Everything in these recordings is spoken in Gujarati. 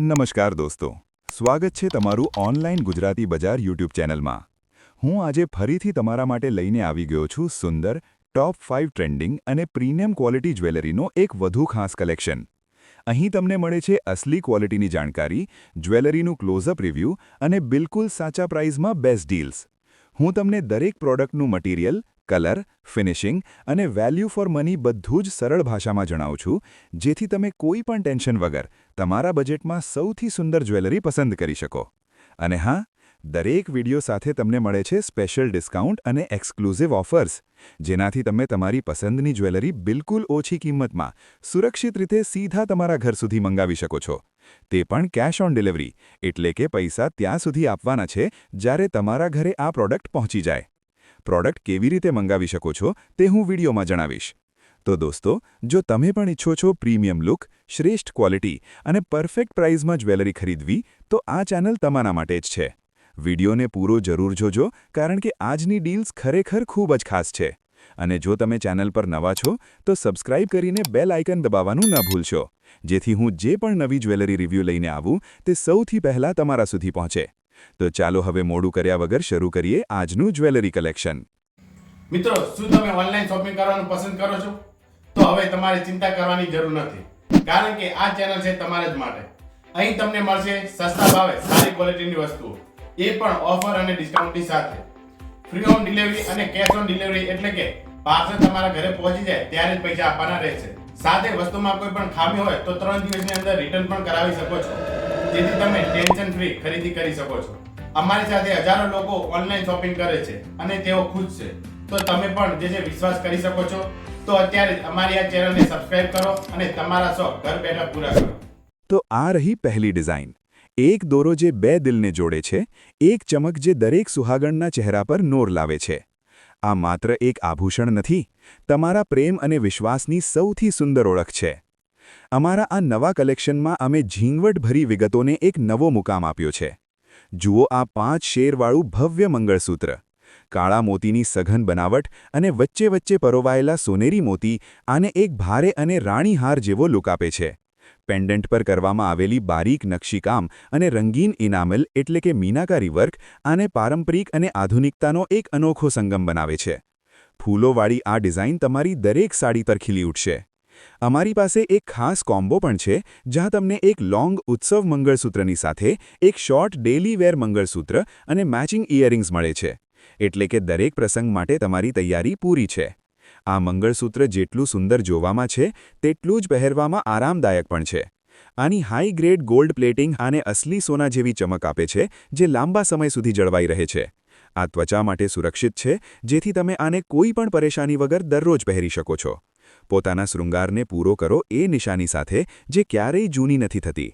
નમસ્કાર દોસ્તો. સ્વાગત છે તમારું ઓનલાઈન ગુજરાતી બજાર યુટ્યુબ ચેનલમાં. હું આજે ફરીથી તમારા માટે લઈને આવી ગયો છું સુંદર ટોપ ફાઇવ ટ્રેન્ડિંગ અને પ્રીમિયમ ક્વોલિટી જ્વેલરીનો એક વધુ ખાસ કલેક્શન અહીં તમને મળે છે અસલી ક્વોલિટીની જાણકારી, જ્વેલરીનું ક્લોઝઅપ રિવ્યૂ અને બિલકુલ સાચા પ્રાઇઝમાં બેસ્ટ ડીલ્સ હું તમને દરેક પ્રોડક્ટનું મટીરિયલ કલર ફિનિશિંગ અને વેલ્યુ ફોર મની બધું જ સરળ ભાષામાં જણાવું છું, જેથી તમે કોઈ પણ ટેન્શન વગર તમારા બજેટમાં સૌથી સુંદર જ્વેલરી પસંદ કરી શકો. અને હા, દરેક વિડિયો સાથે તમને મળે છે સ્પેશિયલ ડિસ્કાઉન્ટ અને એક્સક્લુઝિવ ઓફર્સ, જેનાથી તમે તમારી પસંદની જ્વેલરી બિલકુલ ઓછી કિંમતમાં, સુરક્ષિત રીતે સીધા તમારા ઘર સુધી મંગાવી શકો છો. તે પણ કેશ ઓન ડિલિવરી, એટલે કે પૈસા ત્યાં સુધી આપવાના છે, જ્યારે તમારા ઘરે આ પ્રોડક્ટ પહોંચી જાય. પ્રોડક્ટ કેવી રીતે મંગાવી શકો છો, તે હું વિડીયોમાં જણાવીશ. તો દોસ્તો, જો તમે પણ ઈચ્છો છો પ્રીમિયમ લુક, શ્રેષ્ઠ ક્વોલિટી અને પરફેક્ટ પ્રાઇઝમાં જ્વેલરી ખરીદવી, તો આ ચેનલ તમારા માટે જ છે. વિડીયોને પૂરો જરૂર જોજો, કારણ કે આજની ડીલ્સ ખરેખર ખૂબ જ ખાસ છે. અને જો તમે ચેનલ પર નવા છો, તો સબસ્ક્રાઇબ કરીને બેલ આઇકન દબાવવાનું ન ભૂલશો, જેથી હું જે પણ નવી જ્વેલરી રિવ્યૂ લઈને આવું, તે સૌથી પહેલાં તમારા સુધી પહોંચે. તો ચાલો હવે મોડું કર્યા વગર શરૂ કરીએ આજનું જ્વેલરી કલેક્શન. મિત્રો, શું તમે ઓનલાઈન શોપિંગ કરવાનું પસંદ કરો છો? તો હવે તમારે ચિંતા કરવાની જરૂર નથી. કારણ કે આ ચેનલ છે તમારા જ માટે. અહીં તમને મળશે સસ્તા ભાવે સારી ક્વોલિટીની વસ્તુઓ. એ પણ ઓફર અને ડિસ્કાઉન્ટની સાથે. ફ્રી હોમ ડિલિવરી અને કેશ ઓન ડિલિવરી એટલે કે પાર્સલ તમારા ઘરે પહોંચી જાય ત્યારે જ પૈસા આપવાના રહેશે. સાથે વસ્તુમાં કોઈ પણ ખામી હોય તો ત્રણ દિવસની અંદર રિટર્ન પણ કરાવી શકો છો. જેથી તમે ટેન્શન ફ્રી ખરીદી કરી શકો છો. અમારી સાથે હજારો લોકો ઓનલાઈન શોપિંગ કરે છે અને તેઓ ખુશ છે. તો તમે પણ જે છે વિશ્વાસ કરી શકો છો તો અત્યારે અમારી આ ચેનલને સબસ્ક્રાઇબ કરો અને તમારા શોખ ઘર બેઠા પૂરા કરો. તો આ રહી પહેલી ડિઝાઇન એક દોરો જે બે દિલને જોડે છે, એક ચમક જે દરેક સુહાગણના ચહેરા પર નોર લાવે છે. આ માત્ર એક આભૂષણ નથી, તમારા પ્રેમ અને વિશ્વાસની સૌથી સુંદર ઓળખ છે. અમારા આ નવા કલેક્શનમાં અમે ઝીંગવટભરી વિગતોને એક નવો મુકામ આપ્યો છે. જુઓ આ પાંચ શેરવાળું ભવ્ય મંગળસૂત્ર. કાળા મોતીની સઘન બનાવટ અને વચ્ચે વચ્ચે પરોવાયેલા સોનેરી મોતી આને એક ભારે અને રાણીહાર જેવો લુક આપે છે. પેન્ડન્ટ પર કરવામાં આવેલી બારીક નકશીકામ અને રંગીન ઇનામલ એટલે કે મીનાકારી વર્ક આને પારંપરિક અને આધુનિકતાનો એક અનોખો સંગમ બનાવે છે. ફૂલોવાળી આ ડિઝાઇન તમારી દરેક સાડી પર ખીલી ઉઠશે. અમારી પાસે એક ખાસ કોમ્બો પણ છે, જ્યાં તમને એક લોંગ ઉત્સવ મંગળસૂત્રની સાથે એક શોર્ટ ડેલી વેર મંગળસૂત્ર અને મેચિંગ ઇયરિંગ્સ મળે છે. એટલે કે દરેક પ્રસંગ માટે તમારી તૈયારી પૂરી છે. આ મંગળસૂત્ર જેટલું સુંદર જોવામાં છે, તેટલું જ પહેરવામાં આરામદાયક પણ છે. આની હાઈ ગ્રેડ ગોલ્ડ પ્લેટિંગ આને અસલી સોના જેવી ચમક આપે છે, જે લાંબા સમય સુધી જળવાઈ રહે છે. આ ત્વચા માટે સુરક્ષિત છે, જેથી તમે આને કોઈ પણ પરેશાની વગર દરરોજ પહેરી શકો છો. પોતાના શૃંગારને પૂરો કરો એ નિશાની સાથે, જે ક્યારેય જૂની નથી થતી.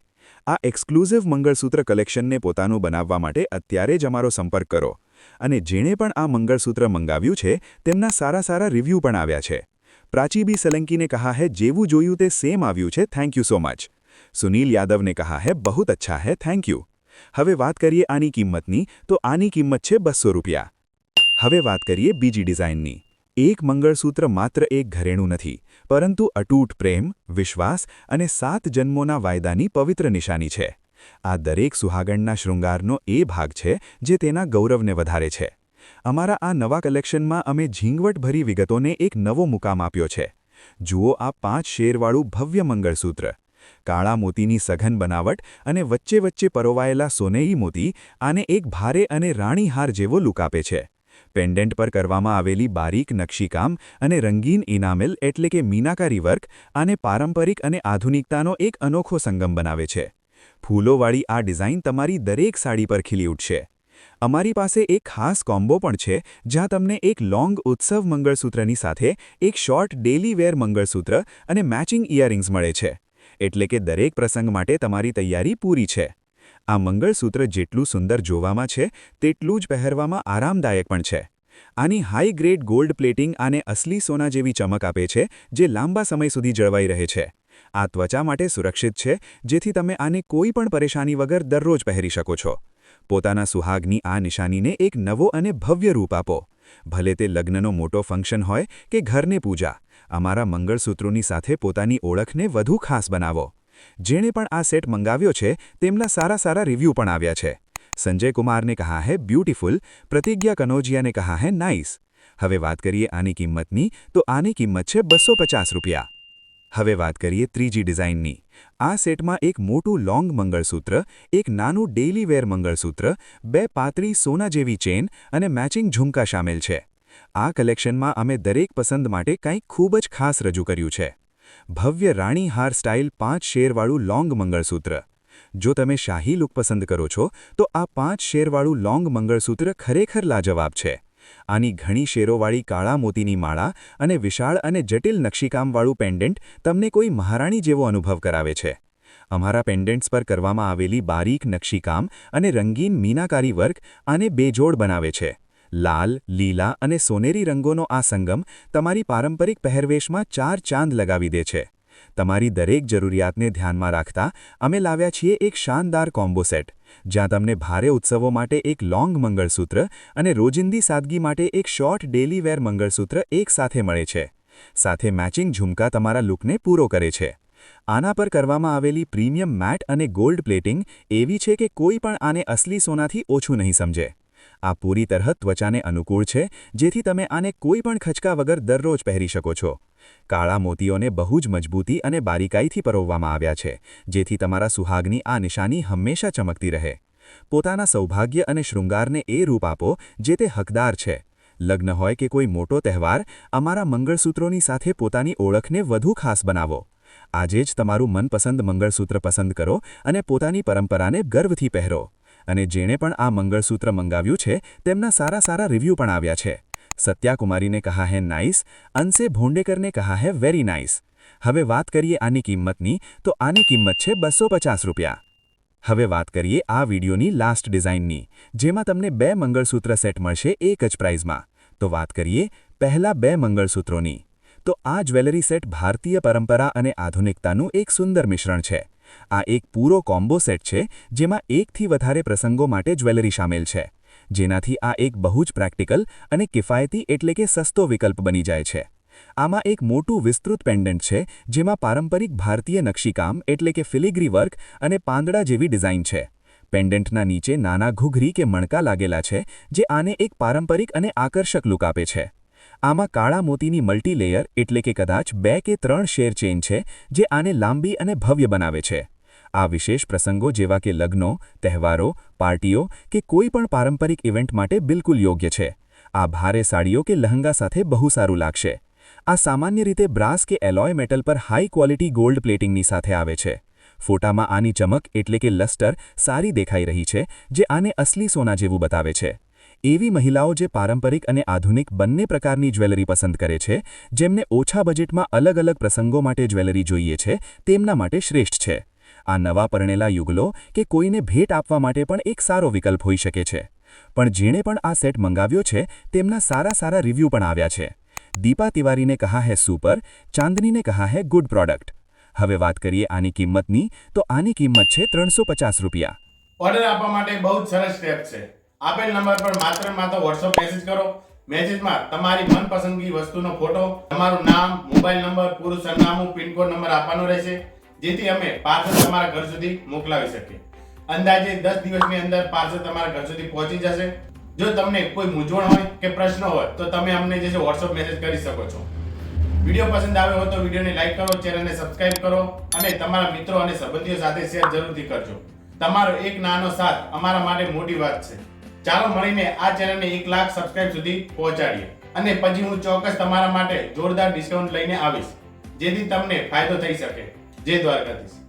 આ એક્સક્લુઝિવ મંગળસૂત્ર કલેક્શનને પોતાનું બનાવવા માટે અત્યારે જ અમારો સંપર્ક કરો. અને જેણે પણ આ મંગળસૂત્ર મંગાવ્યું છે, તેમના સારા સારા રિવ્યૂ પણ આવ્યા છે. પ્રાચીબી સલંકીને કહા હૈ, જેવું જોયું તે સેમ આવ્યું છે thank you so much Sunil યાદવને કહા હૈ, બહુત અચ્છા હૈ થેન્ક યુ હવે વાત કરીએ આની કિંમતની, તો આની કિંમત છે બસો રૂપિયા. હવે વાત કરીએ બીજી ડિઝાઇનની. એક મંગળસૂત્ર માત્ર એક ઘરેણું નથી, પરંતુ અટૂટ પ્રેમ, વિશ્વાસ અને સાત જન્મોના વાયદાની પવિત્ર નિશાની છે. આ દરેક સુહાગણના શૃંગારનો એ ભાગ છે જે તેના ગૌરવને વધારે છે. અમારા આ નવા કલેક્શનમાં અમે ઝીંગવટભરી વિગતોને એક નવો મુકામ આપ્યો છે. જુઓ આ પાંચ શેરવાળું ભવ્ય મંગળસૂત્ર. કાળા મોતીની સઘન બનાવટ અને વચ્ચે વચ્ચે પરોવાયેલા સોનેરી મોતી આને એક ભારે અને રાણીહાર જેવો લુક આપે છે. પેન્ડન્ટ પર કરવામાં આવેલી બારીક નકશીકામ અને રંગીન ઇનામેલ એટલે કે મીનાકારી વર્ક આને પારંપરિક અને આધુનિકતાનો એક અનોખો સંગમ બનાવે છે. ફૂલોવાળી આ ડિઝાઇન તમારી દરેક સાડી પર ખીલી ઉઠશે. અમારી પાસે એક ખાસ કોમ્બો પણ છે, જ્યાં તમને એક લોંગ ઉત્સવ મંગળસૂત્રની સાથે એક શોર્ટ ડેલી વેર મંગળસૂત્ર અને મેચિંગ ઇયરિંગ્સ મળે છે. એટલે કે દરેક પ્રસંગ માટે તમારી તૈયારી પૂરી છે. આ મંગળસૂત્ર જેટલું સુંદર જોવામાં છે, તેટલું જ પહેરવામાં આરામદાયક પણ છે. આની હાઈ ગ્રેડ ગોલ્ડ પ્લેટિંગ આને અસલી સોના જેવી ચમક આપે છે, જે લાંબા સમય સુધી જળવાઈ રહે છે. આ ત્વચા માટે સુરક્ષિત છે, જેથી તમે આને કોઈ પણ પરેશાની વગર દરરોજ પહેરી શકો છો. પોતાના સુહાગની આ નિશાનીને એક નવો અને ભવ્ય રૂપ આપો. ભલે તે લગ્નનો મોટો ફંક્શન હોય કે ઘરને પૂજા, અમારા મંગળસૂત્રોની સાથે પોતાની ઓળખને વધુ ખાસ બનાવો. જેણે પણ આ સેટ મંગાવ્યો છે, તેમના સારા સારા રિવ્યૂ પણ આવ્યા છે. સંજય કુમારને કહા હૈ, બ્યુટીફુલ. પ્રતિજ્ઞા કનોજિયાને કહા હૈ, નાઇસ. હવે વાત કરીએ આની કિંમતની, તો આની કિંમત છે બસો રૂપિયા. હવે વાત કરીએ ત્રીજી ડિઝાઇનની. આ સેટમાં એક મોટું લોંગ મંગળસૂત્ર, એક નાનું ડેઇલી વેર મંગળસૂત્ર, બે પાતળી સોના જેવી ચેન અને મેચિંગ ઝુમકા સામેલ છે. આ કલેક્શનમાં અમે દરેક પસંદ માટે કંઈક ખૂબ જ ખાસ રજૂ કર્યું છે. ભવ્ય રાણી હાર સ્ટાઇલ પાંચ શેરવાળું લોંગ મંગળસૂત્ર. જો તમે શાહી લુક પસંદ કરો છો, તો આ પાંચ શેરવાળું લોંગ મંગળસૂત્ર ખરેખર લાજવાબ છે. આની ઘણી શેરોવાળી કાળા મોતીની માળા અને વિશાળ અને જટિલ નકશીકામવાળું પેન્ડન્ટ તમને કોઈ મહારાણી જેવો અનુભવ કરાવે છે. અમારા પેન્ડન્ટ્સ પર કરવામાં આવેલી બારીક નકશીકામ અને રંગીન મીનાકારી વર્ક આને બેજોડ બનાવે છે. લાલ, લીલા અને સોનેરી રંગોનો આ સંગમ તમારી પારંપરિક પહેરવેશમાં ચાર ચાંદ લગાવી દે છે. તમારી દરેક જરૂરિયાતને ધ્યાનમાં રાખતા અમે લાવ્યા છીએ એક શાનદાર કોમ્બો સેટ, જ્યાં તમને ભારે ઉત્સવો માટે એક લોંગ મંગળસૂત્ર અને રોજિંદી સાદગી માટે એક શોર્ટ ડેલી વેર મંગળસૂત્ર એક સાથે મળે છે. સાથે મેચિંગ ઝુમકા તમારા લુકને પૂરો કરે છે. આના પર કરવામાં આવેલી પ્રીમિયમ મેટ અને ગોલ્ડ પ્લેટિંગ એવી છે કે કોઈ પણ આને અસલી સોનાથી ઓછું નહીં સમજે. આ પૂરી તરહ ત્વચાને અનુકૂળ છે, જેથી તમે આને કોઈ પણ ખચકા વગર દરરોજ પહેરી શકો છો. કાળા મોતીઓને બહુ જ મજબૂતી અને બારીકાઈથી પરોવવામાં આવ્યા છે, જેથી તમારા સુહાગની આ નિશાની હંમેશા ચમકતી રહે. પોતાના સૌભાગ્ય અને શૃંગારને એ રૂપ આપો, જે તે હકદાર છે. લગ્ન હોય કે કોઈ મોટો તહેવાર, અમારા મંગળસૂત્રોની સાથે પોતાની ઓળખને વધુ ખાસ બનાવો. આજે જ તમારું મનપસંદ મંગળસૂત્ર પસંદ કરો અને પોતાની પરંપરાને ગર્વથી પહેરો. અને જેણે પણ આ મંગળસૂત્ર મંગાવ્યું છે, તેમના સારા સારા રિવ્યૂ પણ આવ્યા છે. સત્યાકુમારીને કહા હે નાઇસ, અંશે ભોંડેકરને કહા હે વેરી નાઇસ. હવે વાત કરીએ આની કિંમતની, તો આની કિંમત છે બસો પચાસ રૂપિયા. હવે વાત કરીએ આ વિડીયોની લાસ્ટ ડિઝાઇનની, જેમાં તમને બે મંગળસૂત્ર સેટ મળશે એક જ પ્રાઇઝમાં. તો વાત કરીએ પહેલા બે મંગળસૂત્રોની. તો આ જ્વેલરી સેટ ભારતીય પરંપરા અને આધુનિકતાનું એક સુંદર મિશ્રણ છે. આ એક પૂરો કોમ્બો સેટ છે, જેમાં એકથી વધારે પ્રસંગો માટે જ્વેલરી સામેલ છે. જેનાથી આ એક બહુ જ પ્રેક્ટિકલ અને કિફાયતી એટલે કે સસ્તો વિકલ્પ બની જાય છે. આમાં એક મોટું વિસ્તૃત પેન્ડન્ટ છે, જેમાં પારંપરિક ભારતીય નકશીકામ એટલે કે ફિલિગ્રી વર્ક અને પાંદડા જેવી ડિઝાઇન છે. પેન્ડન્ટના નીચે નાના ઘૂઘરી કે મણકા લાગેલા છે, જે આને એક પારંપરિક અને આકર્ષક લુક આપે છે. આમાં કાળા મોતીની મલ્ટીલેયર એટલે કે કદાચ બે કે ત્રણ શેર ચેઇન છે, જે આને લાંબી અને ભવ્ય બનાવે છે. આ વિશેષ પ્રસંગો જેવા કે લગ્નો, તહેવારો, પાર્ટીઓ કે કોઈ પણ પારંપરિક ઇવેન્ટ માટે બિલકુલ યોગ્ય છે. આ ભારે સાડીઓ કે લહંગા સાથે બહુ સારું લાગશે. આ સામાન્ય રીતે બ્રાસ કે એલોય મેટલ પર હાઈ ક્વોલિટી ગોલ્ડ પ્લેટિંગની સાથે આવે છે. ફોટામાં આની ચમક એટલે કે લસ્ટર સારી દેખાઈ રહી છે, જે આને અસલી સોના જેવું બતાવે છે. એવી મહિલાઓ જે પારંપરિક અને આધુનિક બંને પ્રકારની જ્વેલરી પસંદ કરે છે, જેમને ઓછા બજેટમાં અલગ અલગ પ્રસંગો માટે જ્વેલરી જોઈએ છે, તેમના માટે શ્રેષ્ઠ છે. આ નવા પરણેલા યુગલો કે કોઈને ભેટ આપવા માટે પણ એક સારો વિકલ્પ હોઈ શકે છે. પણ જેણે પણ આ સેટ મંગાવ્યો છે, તેમના સારા સારા રિવ્યૂ પણ આવ્યા છે. દીપા તિવારીને કહા હે સુપર, ચાંદનીને કહા હે ગુડ પ્રોડક્ટ. હવે વાત કરીએ આની કિંમતની, તો આની કિંમત છે ત્રણસો રૂપિયા. ઓર્ડર આપવા માટે બહુ સરસ સ્ટેપ છે. આપેલ નંબર પર માત્ર માત્ર WhatsApp મેસેજ કરો. મેસેજમાં તમારી મનપસંદગી વસ્તુનો ફોટો તમારું નામ મોબાઈલ નંબર પૂરું સરનામું પિનકોડ નંબર આપવાનો રહેશે, જેથી અમે પાર્સલ તમારા ઘર સુધી મોકલાવી શકીએ. અંદાજે દસ દિવસની અંદર પાર્સલ તમારા ઘર સુધી પહોંચી જશે. જો તમને કોઈ મૂંઝવણ હોય કે પ્રશ્ન હોય, તો તમે અમને જે છે વોટ્સઅપ મેસેજ કરી શકો છો. વીડિયો પસંદ આવ્યો હોય તો વિડીયોને લાઈક કરો ચેનલને સબસ્ક્રાઇબ કરો અને તમારા મિત્રો અને સંબંધીઓ સાથે શેર જરૂરથી કરજો. તમારો એક નાનો સાથ અમારા માટે મોટી વાત છે. ચાલો મળીને આ ચેનલને એક લાખ સબસ્ક્રાઇબ સુધી પહોંચાડીએ. અને પછી હું ચોક્કસ તમારા માટે જોરદાર ડિસ્કાઉન્ટ લઈને આવીશ. જેથી તમને ફાયદો થઈ શકે. જય દ્વારકાધીશ.